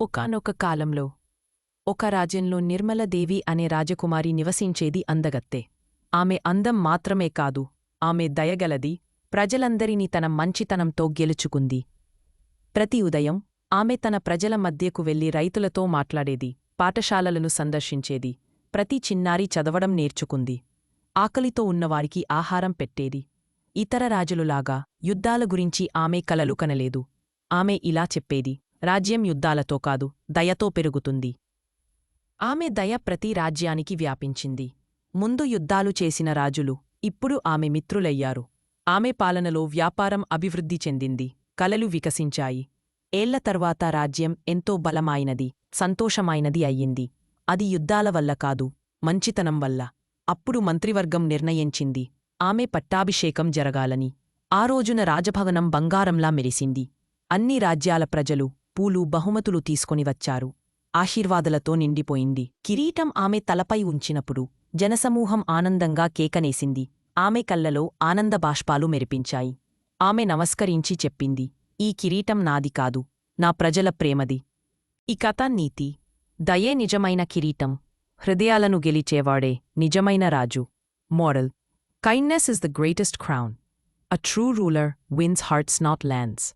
ఒకానొక కాలంలో ఒక రాజ్యంలో నిర్మలదేవి అనే రాజకుమారి నివసించేది అందగత్తే. ఆమె అందం మాత్రమే కాదు ఆమె దయగలది ప్రజలందరినీ తన మంచితనంతో గెలుచుకుంది. ప్రతి ఉదయం ఆమె తన ప్రజల మధ్యకు వెళ్ళి రైతులతో మాట్లాడేది పాఠశాలలను సందర్శించేది ప్రతి చిన్నారి చదవడం నేర్చుకుంది. ఆకలితో ఉన్నవారికి ఆహారం పెట్టేది. ఇతర రాజులులాగా యుద్ధాల గురించి ఆమె కలలు కనలేదు. ఆమె ఇలా చెప్పేది రాజ్యం యుద్ధాలతో కాదు దయతో పెరుగుతుంది. ఆమె దయ ప్రతి రాజ్యానికి వ్యాపించింది. ముందు యుద్ధాలు చేసిన రాజులు ఇప్పుడు ఆమె మిత్రులయ్యారు. ఆమె పాలనలో వ్యాపారం అభివృద్ధి చెందింది కలలు వికసించాయి. ఏళ్ళ తర్వాత రాజ్యం ఎంతో బలమైనది సంతోషమైనది అయ్యింది. అది యుద్ధాల వల్ల కాదు మంచితనం వల్ల. అప్పుడు మంత్రివర్గం నిర్ణయించింది ఆమె పట్టాభిషేకం జరగాలని. ఆ రోజున రాజభవనం బంగారంలా మెరిసింది. అన్ని రాజ్యాల ప్రజలు పూలు బహుమతులు తీసుకొని వచ్చారు. ఆశీర్వాదలతో నిండిపోయింది. కిరీటం ఆమె తలపై ఉంచినప్పుడు జనసమూహం ఆనందంగా కేకనేసింది. ఆమె కళ్ళలో ఆనంద బాష్పాలు మెరిపించాయి. ఆమె నమస్కరించి చెప్పింది ఈ కిరీటం నాది కాదు. నా ప్రజల ప్రేమది. ఈ కథ నీతి దయే నిజమైన కిరీటం. హృదయాలను గెలిచేవాడే నిజమైన రాజు. Moral kindness is the greatest crown. A true ruler wins hearts not lands